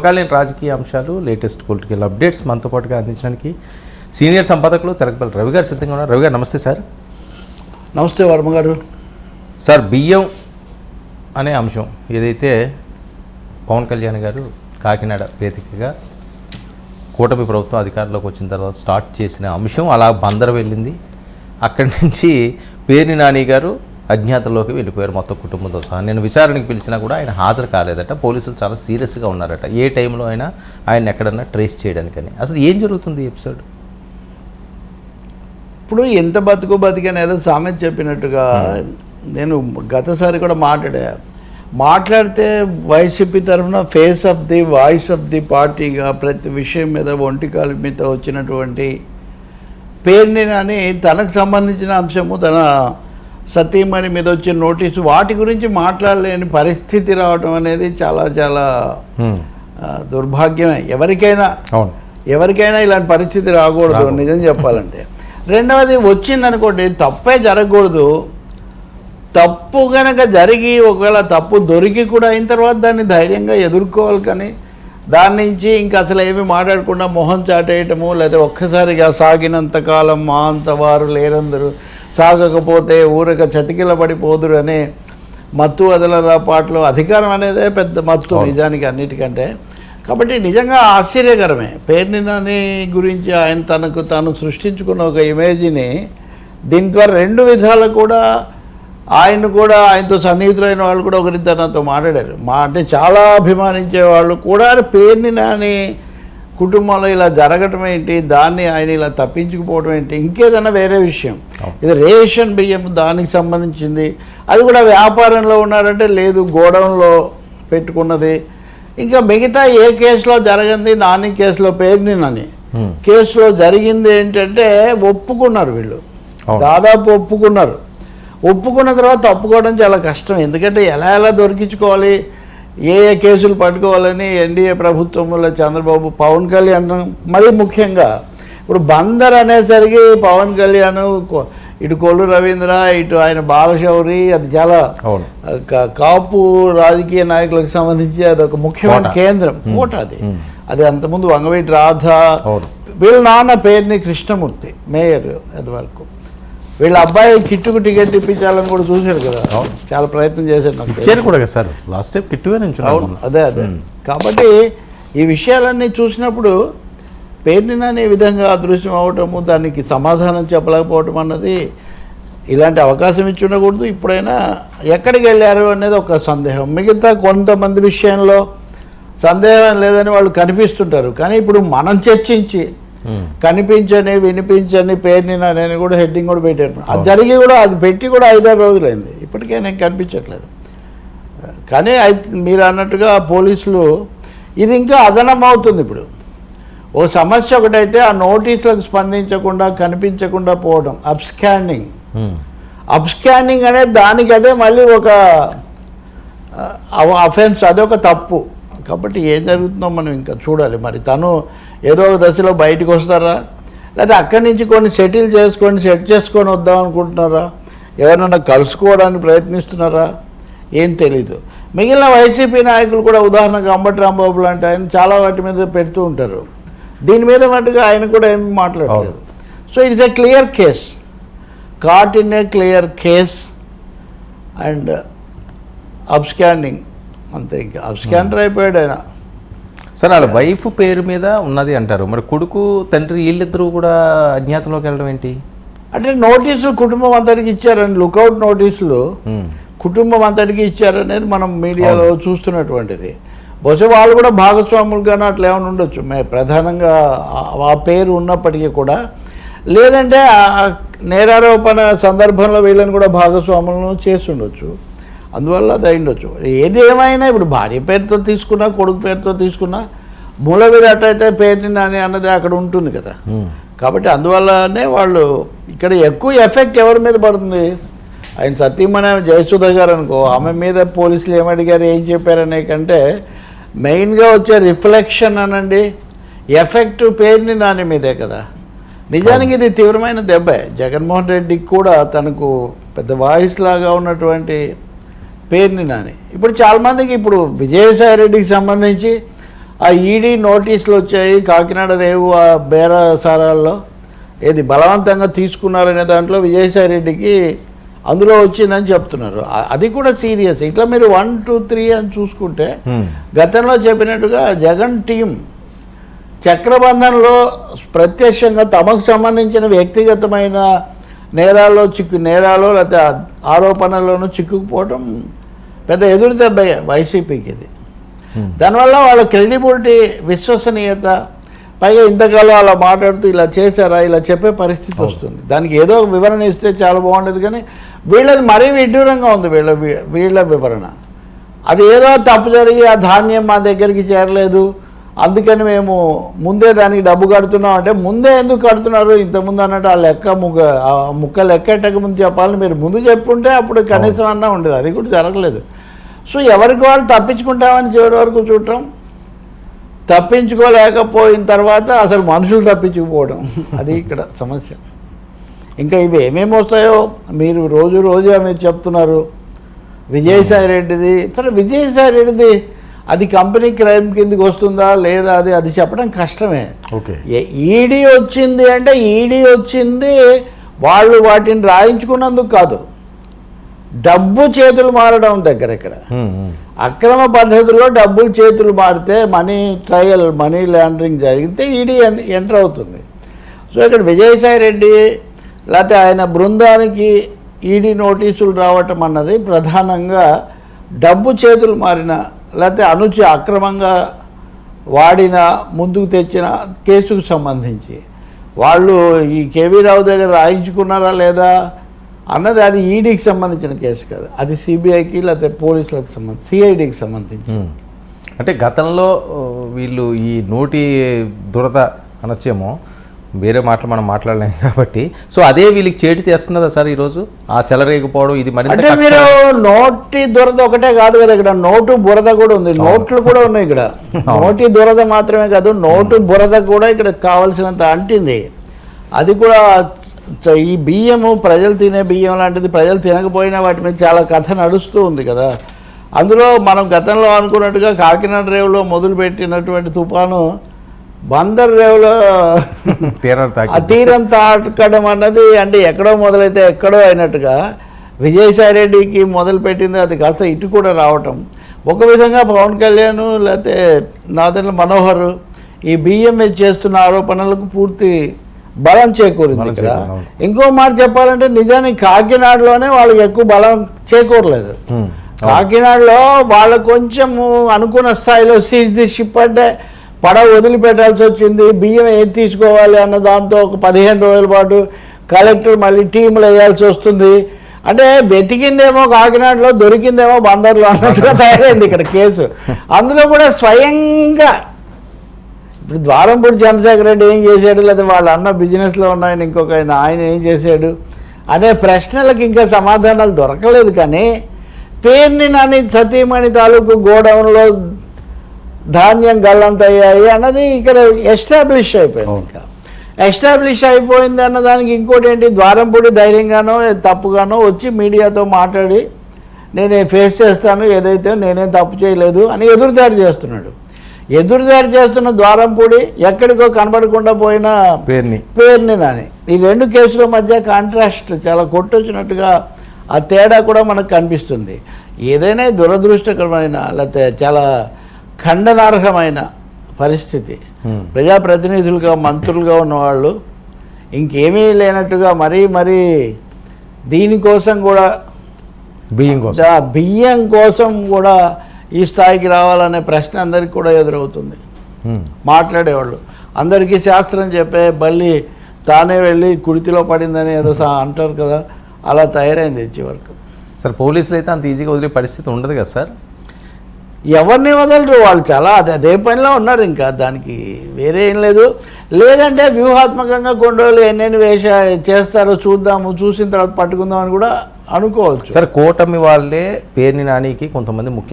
సమకాలీన రాజకీయ అంశాలు లేటెస్ట్ పొలిటికల్ అప్డేట్స్ మనతో పాటుగా అందించడానికి సీనియర్ సంపాదకులు తెరకపల్లి రవి గారు సిద్ధంగా ఉన్నారు. రవి గారు నమస్తే సార్. నమస్తే వర్మ గారు. సార్ బియ్యం అనే అంశం ఏదైతే పవన్ కళ్యాణ్ గారు కాకినాడ వేదికగా కూటమి ప్రభుత్వం అధికారంలోకి వచ్చిన తర్వాత స్టార్ట్ చేసిన అంశం అలా బందర వెళ్ళింది. అక్కడి నుంచి పేర్ని నాని గారు అజ్ఞాతంలోకి వెళ్ళిపోయారు మొత్తం కుటుంబంతో సహా. నేను విచారణకి పిలిచినా కూడా ఆయన హాజరు కాలేదట. పోలీసులు చాలా సీరియస్గా ఉన్నారట. ఏ టైంలో అయినా ఆయన ఎక్కడన్నా ట్రేస్ చేయడానికని. అసలు ఏం జరుగుతుంది ఎపిసోడ్? ఇప్పుడు ఎంత బతుకు బతికని ఏదో సామెత చెప్పినట్టుగా నేను గతసారి కూడా మాట్లాడా. మాట్లాడితే వైసీపీ తరఫున face of the voice of the పార్టీగా ప్రతి విషయం మీద ఒంటికాలు మీద వచ్చినటువంటి పేరుని అని తనకు సంబంధించిన అంశము తన సతీమణి మీద వచ్చిన నోటీసు వాటి గురించి మాట్లాడలేని పరిస్థితి రావడం అనేది చాలా చాలా దుర్భాగ్యమే. ఎవరికైనా ఎవరికైనా ఇలాంటి పరిస్థితి రాకూడదు. నిజం చెప్పాలంటే. రెండవది వచ్చిందనుకోండి తప్పే జరగకూడదు. తప్పు గనక జరిగి ఒకవేళ తప్పు దొరికి కూడా అయిన తర్వాత దాన్ని ధైర్యంగా ఎదుర్కోవాలి కానీ దాని నుంచి ఇంకా అసలు ఏమి మాట్లాడకుండా మొహం చాటేయటము లేదా ఒక్కసారిగా సాగినంత కాలం మా అంత వారు లేరందరూ సాగకపోతే ఊరక చతికిల పడిపోదురు అనే మత్తు వదలరా పాటలు అధికారం అనేదే పెద్ద మత్తు నిజానికి అన్నిటికంటే. కాబట్టి నిజంగా ఆశ్చర్యకరమే. పేర్ని నాని గురించి ఆయన తనకు తాను సృష్టించుకున్న ఒక ఇమేజ్ని దీని ద్వారా రెండు విధాలు కూడా ఆయన కూడా ఆయనతో సన్నిహితులైన వాళ్ళు కూడా ఒకరిద్దరు నాతో మాట్లాడారు. మా అంటే చాలా అభిమానించే వాళ్ళు కూడా పేర్ని నాని కుటుంబంలో ఇలా జరగటం ఏంటి? దాన్ని ఆయన ఇలా తప్పించుకుపోవడం ఏంటి? ఇంకేదైనా వేరే విషయం. ఇది రేషన్ బియ్యం దానికి సంబంధించింది. అది కూడా వ్యాపారంలో ఉన్నారంటే లేదు గోడౌన్లో పెట్టుకున్నది. ఇంకా మిగతా ఏ కేసులో జరగంది? నాని కేసులో పేరుని నాని. Hmm. కేసులో జరిగింది ఏంటంటే ఒప్పుకున్నారు వీళ్ళు. దాదాపు ఒప్పుకున్నారు. ఒప్పుకున్న తర్వాత తప్పుకోవడం చాలా కష్టం. ఎందుకంటే ఎలా ఎలా దొరికించుకోవాలి? ఏ ఏ కేసులు పట్టుకోవాలని ఎన్డీఏ ప్రభుత్వంలో చంద్రబాబు పవన్ కళ్యాణ్ మరీ ముఖ్యంగా ఇప్పుడు బందర్ అనేసరికి పవన్ కళ్యాణ్ ఇటు కొల్లు రవీంద్ర ఇటు ఆయన బాలశౌరి అది చాలా కాపు రాజకీయ నాయకులకు సంబంధించి అది ఒక ముఖ్యమైన. కేంద్రం కోట అది. అది అంతకుముందు వంగవీటి రాధ వీళ్ళ నాన్న పేరుని కృష్ణమూర్తి మేయర్ అది వరకు. వీళ్ళ అబ్బాయి కిట్టుకు టికెట్ ఇప్పించాలని కూడా చూశాడు కదా. చాలా ప్రయత్నం చేశాడు నాకు. ఇచ్చారు కూడా కదా సార్. లాస్ట్ టైం కిట్టువే నుంచి అవును అదే అదే. కాబట్టి ఈ విషయాలన్నీ చూసినప్పుడు పేరుని నాని ఈ విధంగా అదృశ్యం అవటము దానికి సమాధానం చెప్పలేకపోవటం అన్నది ఇలాంటి అవకాశం ఇచ్చి ఉండకూడదు. ఇప్పుడైనా ఎక్కడికి వెళ్ళారు అనేది ఒక సందేహం. మిగతా కొంతమంది విషయంలో సందేహం లేదని వాళ్ళు కనిపిస్తుంటారు. కానీ ఇప్పుడు మనం చర్చించి కనిపించని వినిపించని పేరుని నేను కూడా హెడ్డింగ్ కూడా పెట్టాను. అది జరిగి కూడా అది పెట్టి కూడా ఐదారు రోజులైంది. ఇప్పటికే నేను కనిపించట్లేదు. కానీ ఐ- మీరు అన్నట్టుగా పోలీసులు ఇది ఇంకా అదనం అవుతుంది ఇప్పుడు. ఓ సమస్య ఒకటైతే ఆ నోటీసులకు స్పందించకుండా కనిపించకుండా పోవడం. అబ్స్కాండింగ్ అబ్స్కాండింగ్ అనేది దానికి అదే మళ్ళీ ఒక అఫెన్స్ అదొక తప్పు. కాబట్టి ఏం జరుగుతుందో మనం ఇంకా చూడాలి. మరి తను ఏదో ఒక దశలో బయటకు వస్తారా? లేదా అక్కడి నుంచి కొన్ని సెటిల్ చేసుకొని సెట్ చేసుకొని వద్దాం అనుకుంటున్నారా? ఎవరైనా కలుసుకోవడానికి ప్రయత్నిస్తున్నారా? ఏం తెలీదు. మిగిలిన వైసీపీ నాయకులు కూడా ఉదాహరణకు అంబటి రాంబాబు లాంటి ఆయన చాలా వాటి మీద పెడుతూ ఉంటారు. దీని మీద మటుగా ఆయన కూడా ఏమి మాట్లాడలేదు. So it's a clear case. Caught in a clear case and absconding. అంతే ఇంకా. అబ్స్కాండర్ అయిపోయాడు ఆయన. సార్ వాళ్ళ వైఫ్ పేరు మీద ఉన్నది అంటారు. మరి కొడుకు తండ్రి వీళ్ళిద్దరూ కూడా అజ్ఞాతంలోకి వెళ్ళడం ఏంటి? అంటే నోటీసులు కుటుంబం అంతటికి ఇచ్చారని లుకౌట్ నోటీసులు. కుటుంబం అంతటికి ఇచ్చారనేది మనం మీడియాలో చూస్తున్నటువంటిది. బహుశా వాళ్ళు కూడా భాగస్వాములుగానే అట్లా ఏమైనా ఉండొచ్చు. మే ప్రధానంగా ఆ- పేరు ఉన్నప్పటికీ కూడా. లేదంటే నేరారోపణ సందర్భంలో వీళ్ళని కూడా భాగస్వాములను చేసి ఉండొచ్చు. అందువల్ల అది అయి ఉండొచ్చు ఏది ఏమైనా ఇప్పుడు భార్య పేరుతో తీసుకున్నా కొడుకు పేరుతో తీసుకున్నా మూల విరాట్ అయితే పేరుని నాని అన్నది అక్కడ ఉంటుంది కదా. ఉమ్. కాబట్టి అందువల్లనే వాళ్ళు ఇక్కడ ఎక్కువ ఎఫెక్ట్ ఎవరి మీద పడుతుంది? ఆయన సతీమణి జయసుధ గారు అనుకో ఆమె మీద పోలీసులు ఏమడిగారు ఏం చెప్పారనే కంటే మెయిన్గా వచ్చే రిఫ్లెక్షన్ అనండి ఎఫెక్ట్ పేరుని నాని మీదే కదా. నిజానికి ఇది తీవ్రమైన దెబ్బే. జగన్మోహన్ రెడ్డికి కూడా తనకు పెద్ద వాయిస్ లాగా ఉన్నటువంటి పేరుని నాని. ఇప్పుడు చాలామందికి ఇప్పుడు విజయసాయి రెడ్డికి సంబంధించి ఆ ఈడీ నోటీసులు వచ్చాయి కాకినాడ రేవు ఆ బేరసారాల్లో. ఏది బలవంతంగా తీసుకున్నారనే దాంట్లో విజయసాయి రెడ్డికి అందులో వచ్చిందని చెప్తున్నారు. అది కూడా సీరియస్. ఇట్లా మీరు వన్ టూ త్రీ అని చూసుకుంటే. గతంలో చెప్పినట్టుగా జగన్ టీం చక్రబంధంలో ప్రత్యక్షంగా తమకు సంబంధించిన వ్యక్తిగతమైన నేరాల్లో చిక్కు నేరాలు లేకపోతే ఆరోపణల్లోనూ చిక్కుకుపోవడం పెద్ద ఎదురు దెబ్బ వైసీపీకి ఇది. దానివల్ల వాళ్ళ క్రెడిబిలిటీ విశ్వసనీయత పైగా ఇంతకాలం అలా మాట్లాడుతూ ఇలా చేశారా ఇలా చెప్పే పరిస్థితి వస్తుంది. దానికి ఏదో ఒక వివరణ ఇస్తే చాలా బాగుండేది కానీ వీళ్ళది మరీ విడ్డూరంగా ఉంది వీళ్ళ వీళ్ళ వివరణ. అది ఏదో తప్పు జరిగి ఆ ధాన్యం మా దగ్గరికి చేరలేదు. అందుకని మేము ముందే దానికి డబ్బు కడుతున్నాం అంటే ముందే ఎందుకు కడుతున్నారు? ఇంతకుముందు అన్నట్టు ఆ లెక్క ముక్క ముక్క లెక్కెట్టక ముందు చెప్పాలని మీరు ముందు చెప్పుంటే అప్పుడు కనీసం అన్నా ఉండేది. అది కూడా జరగలేదు. సో ఎవరికి వాళ్ళు తప్పించుకుంటామని చివరి వరకు చూడటం. తప్పించుకోలేకపోయిన తర్వాత అసలు మనుషులు తప్పించుకుపోవడం. అది ఇక్కడ సమస్య. ఇంకా ఇవి ఏమేమి వస్తాయో మీరు రోజు రోజుగా మీరు చెప్తున్నారు. విజయసాయి రెడ్డిది. సరే విజయసాయి రెడ్డిది అది కంపెనీ క్రైమ్ కిందకి వస్తుందా లేదా అది అది చెప్పడం కష్టమే. ఓకే. ఈడీ వచ్చింది అంటే ఈడీ వచ్చింది వాళ్ళు వాటిని రాయించుకున్నందుకు కాదు. డబ్బు చేతులు మారడం దగ్గర ఇక్కడ. అక్రమ పద్ధతిలో డబ్బులు చేతులు మారితే మనీ ట్రయల్ మనీ లాండరింగ్ జరిగితే ఈడీ ఎంటర్ అవుతుంది. సో ఇక్కడ విజయసాయి రెడ్డి లేకపోతే ఆయన బృందానికి ఈడీ నోటీసులు రావటం అన్నది ప్రధానంగా డబ్బు చేతులు మారిన లేకపోతే అనుచి అక్రమంగా వాడిన ముందుకు తెచ్చిన కేసుకు సంబంధించి. వాళ్ళు ఈ కేవీ రావు దగ్గర రాయించుకున్నారా లేదా? అన్నది అది ఈడీకి సంబంధించిన కేసు కాదు. అది సిబిఐకి లేకపోతే పోలీసులకు సంబంధించి సిఐడికి సంబంధించి. అంటే గతంలో వీళ్ళు ఈ నోటి దురద అనొచ్చేమో వేరే మాటలు మనం మాట్లాడలేం కాబట్టి. సో అదే వీళ్ళకి చేటి తెస్తున్నదా సార్ ఈరోజు? ఆ చెలరేగిపోవడం ఇది మరింత అంటే మీరు నోటి దురద ఒకటే కాదు కదా ఇక్కడ. నోటు బురద కూడా ఉంది. నోట్లు కూడా ఉన్నాయి ఇక్కడ. నోటి దురద మాత్రమే కాదు నోటు బురద కూడా ఇక్కడ కావలసినంత అంటింది. అది కూడా ఈ బియ్యము ప్రజలు తినే బియ్యం లాంటిది ప్రజలు తినకపోయినా వాటి మీద చాలా కథ నడుస్తూ ఉంది కదా. అందులో మనం గతంలో అనుకున్నట్టుగా కాకినాడ రేవులో మొదలుపెట్టినటువంటి తుఫాను బందర్ రేవులో తీరం తాకడం అన్నది అంటే ఎక్కడో మొదలైతే ఎక్కడో అయినట్టుగా విజయసాయి రెడ్డికి మొదలుపెట్టింది అది కాస్త ఇటు కూడా రావటం. ఒక విధంగా పవన్ కళ్యాణ్ లేకపోతే నాదెండ్ల మనోహర్ ఈ బియ్యం మీద చేస్తున్న ఆరోపణలకు పూర్తి బలం చేకూరింది ఇక్కడ. ఇంకో మాట చెప్పాలంటే నిజానికి కాకినాడలోనే వాళ్ళకి ఎక్కువ బలం చేకూరలేదు. కాకినాడలో వాళ్ళ కొంచెం అనుకున్న స్థాయిలో సీజ్ ది షిప్ అంటే పడవ వదిలిపెట్టాల్సి వచ్చింది. బియ్యం ఏది తీసుకోవాలి అన్న దాంతో ఒక పదిహేను రోజుల పాటు కలెక్టర్ మళ్ళీ టీములు వేయాల్సి వస్తుంది. అంటే వెతికిందేమో కాకినాడలో దొరికిందేమో బందర్లో అన్నట్టుగా తయారైంది ఇక్కడ కేసు. అందులో కూడా స్వయంగా ఇప్పుడు ద్వారంపూడి చంద్రశేఖర్ రెడ్డి ఏం చేశాడు? లేదా వాళ్ళ అన్న బిజినెస్లో ఉన్నాయని ఇంకొక ఆయన ఆయన ఏం చేశాడు? అనే ప్రశ్నలకు ఇంకా సమాధానాలు దొరకలేదు కానీ పేర్ని నాని సతీమణి తాలూకు గోడౌన్లో ధాన్యం గల్లంతయ్యాయి అన్నది ఇక్కడ ఎస్టాబ్లిష్ అయిపోయింది. ఇంకా. ఎస్టాబ్లిష్ అయిపోయింది అన్న దానికి ఇంకోటి ఏంటి? ద్వారంపూడి ధైర్యంగానో తప్పుగానో వచ్చి మీడియాతో మాట్లాడి నేనే ఫేస్ చేస్తాను ఏదైతే నేనేం తప్పు చేయలేదు అని ఎదురుదారి చేస్తున్నాడు. ఎదురుదారి చేస్తున్న ద్వారంపూడి ఎక్కడికో కనబడకుండా పోయిన పేరుని. పేరుని నాని. ఈ రెండు కేసుల మధ్య కాంట్రాస్ట్ చాలా కొట్టొచ్చినట్టుగా ఆ తేడా కూడా మనకు కనిపిస్తుంది. ఏదైనా దురదృష్టకరమైన లేకపోతే చాలా ఖండనార్హమైన పరిస్థితి. ప్రజాప్రతినిధులుగా మంత్రులుగా ఉన్నవాళ్ళు ఇంకేమీ లేనట్టుగా మరీ మరీ దీనికోసం కూడా బియ్యం కోసం. బియ్యం కోసం కూడా ఈ స్థాయికి రావాలనే ప్రశ్న అందరికీ కూడా ఎదురవుతుంది. మాట్లాడేవాళ్ళు. అందరికీ శాస్త్రం చెప్పే బల్లి తానే వెళ్ళి కుడితిలో పడిందని ఏదో అంటారు కదా అలా తయారైంది చివరకు సార్ పోలీసులు అయితే అంత ఈజీగా వదిలే పరిస్థితి ఉండదు కదా సార్? ఎవరిని వదలరు వాళ్ళు చాలా అదే అదే పనిలో ఉన్నారు ఇంకా దానికి వేరే ఏం లేదు. లేదంటే వ్యూహాత్మకంగా రోజులు ఎన్నెన్ని వేష చేస్తారో చూద్దాము చూసిన తర్వాత పట్టుకుందాం అని కూడా అనుకోవచ్చు. సార్ కూటమి వాళ్ళే పేరుని నానికి కొంతమంది ముఖ్య